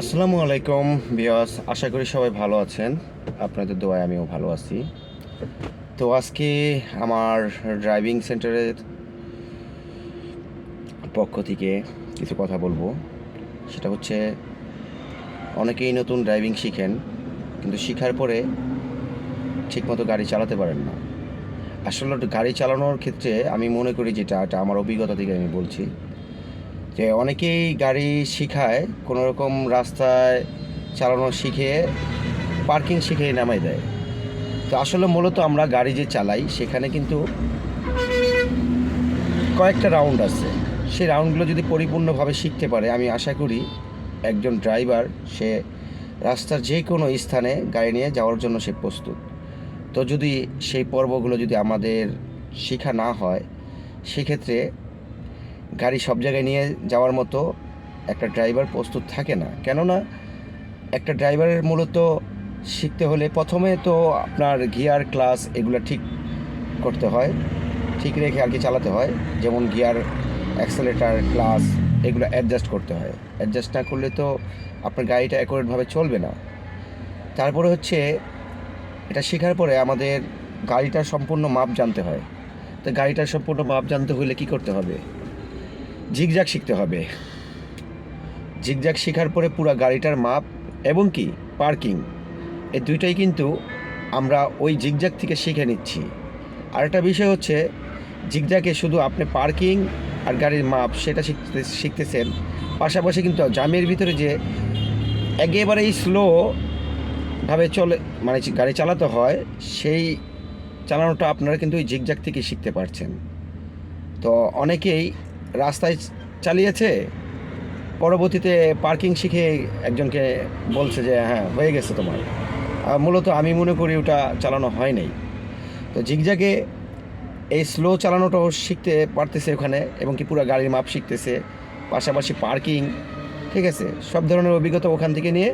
আসসালামু আলাইকুম বিয়াস আশা করি সবাই ভালো আছেন। আপনাদের দোয়ায় আমিও ভালো আছি। তো আজকে আমার ড্রাইভিং সেন্টারের পক্ষ থেকে কিছু কথা বলব। সেটা হচ্ছে, অনেকেই নতুন ড্রাইভিং শিখেন, কিন্তু শেখার পরে ঠিকমতো গাড়ি চালাতে পারেন না। আসলে গাড়ি চালানোর ক্ষেত্রে আমি মনে করি যেটা, এটা আমার অভিজ্ঞতা থেকে আমি বলছি। যে অনেকেই গাড়ি শিখায় কোনো রকম রাস্তায় চালানো শিখে, পার্কিং শিখে নামাই দেয়। তো আসলে মূলত আমরা গাড়ি যে চালাই, সেখানে কিন্তু কয়েকটা রাউন্ড আছে। সেই রাউন্ডগুলো যদি পরিপূর্ণভাবে শিখতে পারে, আমি আশা করি একজন ড্রাইভার সে রাস্তার যে কোনো স্থানে গাড়ি নিয়ে যাওয়ার জন্য সে প্রস্তুত। তো যদি সেই পর্বগুলো যদি আমাদের শেখা না হয়, সেক্ষেত্রে গাড়ি সব জায়গায় নিয়ে যাওয়ার মতো একটা ড্রাইভার প্রস্তুত থাকে না। কেননা একটা ড্রাইভারের মূলত শিখতে হলে প্রথমে তো আপনার গিয়ার, ক্লাস এগুলো ঠিক করতে হয়। ঠিক রেখে আর কি চালাতে হয়। যেমন গিয়ার, অ্যাক্সেলেটার, ক্লাস এগুলো অ্যাডজাস্ট করতে হয়। অ্যাডজাস্ট না করলে তো আপনার গাড়িটা অ্যাকোরেটভাবে চলবে না। তারপরে হচ্ছে এটা শেখার পরে আমাদের গাড়িটার সম্পূর্ণ মাপ জানতে হয়। তো গাড়িটার সম্পূর্ণ মাপ জানতে হলে কি করতে হবে? জিগজ্যাগ শিখতে হবে। জিগজ্যাগ শেখার পরে পুরো গাড়িটার মাপ এবং কি? পার্কিং। এই দুইটাই কিন্তু আমরা ওই জিগজ্যাগ থেকে শিখে নিচ্ছি। আরেকটা বিষয় হচ্ছে, জিগজ্যাগে শুধু আপনি পার্কিং আর গাড়ির মাপ সেটা শিখতে, শিখতেছেন। পাশাপাশি কিন্তু জামের ভিতরে যে একেবারেই স্লোভাবে চলে মানে গাড়ি চালাতে হয়, সেই চালানোটা আপনারা কিন্তু ওই জিগজ্যাগ থেকে শিখতে পারছেন। তো অনেকেই রাস্তায় চালিয়েছে, পরবর্তীতে পার্কিং শিখে একজনকে বলছে যে হ্যাঁ হয়ে গেছে তোমার। মূলত আমি মনে করি ওটা চালানো হয় নাই। তো জিগজাগে এই স্লো চালানোটাও শিখতে পারতেছে ওখানে এবং কি পুরো গাড়ির মাপ শিখতেছে, পাশাপাশি পার্কিং, ঠিক আছে? সব ধরনের অভিজ্ঞতা ওখান থেকে নিয়ে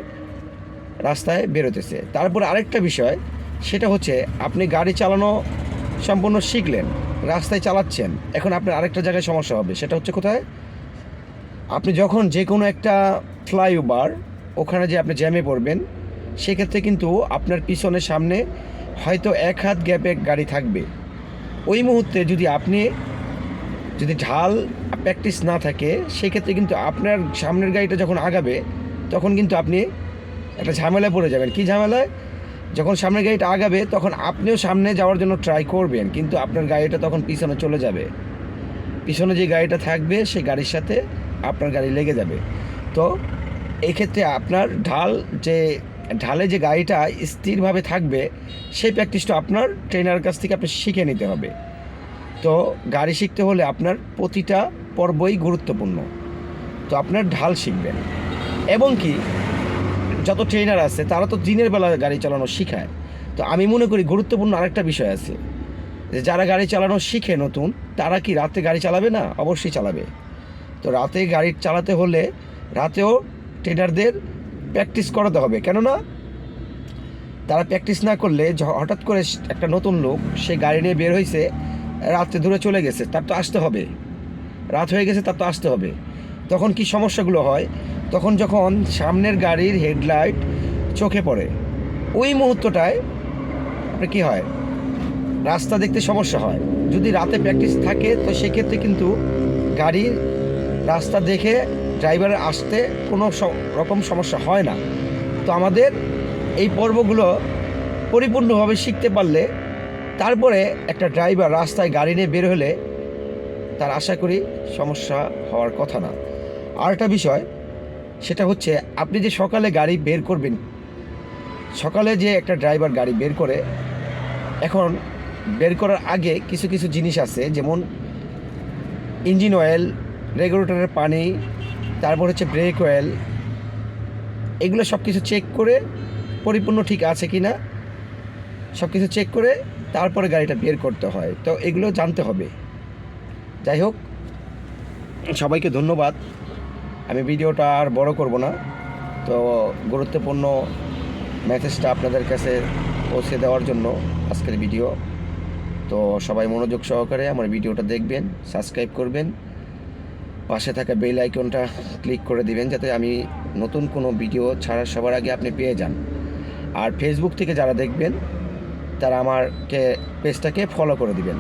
রাস্তায় বেরোতেছে। তারপর আরেকটা বিষয়, সেটা হচ্ছে আপনি গাড়ি চালানো সম্পূর্ণ শিখলেন রাস্তায় চালাচ্ছেন, এখন আপনার আরেকটা জায়গায় সমস্যা হবে, সেটা হচ্ছে কোথায়? আপনি যখন যে কোনো একটা ফ্লাইওভার, ওখানে যে আপনি জ্যামে পড়বেন, সেক্ষেত্রে কিন্তু আপনার পিছনে সামনে হয়তো এক হাত গ্যাপে গাড়ি থাকবে। ওই মুহূর্তে যদি আপনি, যদি ঢাল প্র্যাকটিস না থাকে, সেক্ষেত্রে কিন্তু আপনার সামনের গাড়িটা যখন আগাবে, তখন কিন্তু আপনি একটা ঝামেলায় পড়ে যাবেন। কি ঝামেলায়? যখন সামনের গাড়িটা আগাবে, তখন আপনিও সামনে যাওয়ার জন্য ট্রাই করবেন, কিন্তু আপনার গাড়িটা তখন পিছনে চলে যাবে। পিছনে যে গাড়িটা থাকবে, সেই গাড়ির সাথে আপনার গাড়ি লেগে যাবে। তো এই ক্ষেত্রে আপনার ঢাল যে, ঢালে যে গাড়িটা স্থিরভাবে থাকবে, সেই প্র্যাকটিসটা আপনার ট্রেনার কাছ থেকে আপনি শিখে নিতে হবে। তো, গাড়ি শিখতে হলে আপনার প্রতিটা পর্বই গুরুত্বপূর্ণ। তো, আপনার ঢাল শিখবেন। এবং কি? যত ট্রেনার আছে, তারা তো দিনের বেলা গাড়ি চালানো শিখায়। তো আমি মনে করি গুরুত্বপূর্ণ আরেকটা বিষয় আছে, যে যারা গাড়ি চালানো শিখে নতুন, তারা কি রাতে গাড়ি চালাবে না? অবশ্যই চালাবে। তো রাতে গাড়ি চালাতে হলে রাতেও ট্রেনারদের প্র্যাকটিস করাতে হবে। কেননা, তারা প্র্যাকটিস না করলে হঠাৎ করে একটা নতুন লোক, সে গাড়ি নিয়ে বের হয়েছে রাত্রে দূরে চলে গেছে, তার তো আসতে হবে। রাত হয়ে গেছে, তার তো আসতে হবে। তখন কি সমস্যাগুলো হয়? তখন যখন সামনের গাড়ির হেডলাইট চোখে পড়ে, ওই মুহূর্তটায় আপনার কী হয়? রাস্তা দেখতে সমস্যা হয়। যদি রাতে প্র্যাকটিস থাকে, তো সেক্ষেত্রে কিন্তু গাড়ির রাস্তা দেখে ড্রাইভারের আসতে কোনো রকম সমস্যা হয় না। তো আমাদের এই পর্বগুলো পরিপূর্ণভাবে শিখতে পারলে তারপরে একটা ড্রাইভার রাস্তায় গাড়ি নিয়ে বের হলে তার আশা করি সমস্যা হওয়ার কথা না। আর একটা বিষয় সেটা হচ্ছে, আপনি যে সকালে গাড়ি বের করবেন, সকালে যে একটা ড্রাইভার গাড়ি বের করে, এখন বের করার আগে কিছু কিছু জিনিস আছে, যেমন ইঞ্জিন অয়েল, রেগুলেটরের পানি, তারপর হচ্ছে ব্রেক অয়েল, এগুলো সব কিছু চেক করে পরিপূর্ণ ঠিক আছে কি না সব কিছু চেক করে তারপরে গাড়িটা বের করতে হয়। তো এগুলো জানতে হবে। যাই হোক, সবাইকে ধন্যবাদ। আমি ভিডিওটা আর বড় করব না। তো গুরুত্বপূর্ণ মেসেজটা আপনাদের কাছে পৌঁছে দেওয়ার জন্য আজকের ভিডিও। তো সবাই মনোযোগ সহকারে আমার ভিডিওটা দেখবেন সাবস্ক্রাইব করবেন। পাশে থাকা বেল আইকনটা ক্লিক করে দিবেন, যাতে আমি নতুন কোনো ভিডিও ছাড়ার সবার আগে আপনি পেয়ে যান। আর ফেসবুক থেকে যারা দেখবেন, তারা আমারকে পেজটাকে ফলো করে দিবেন।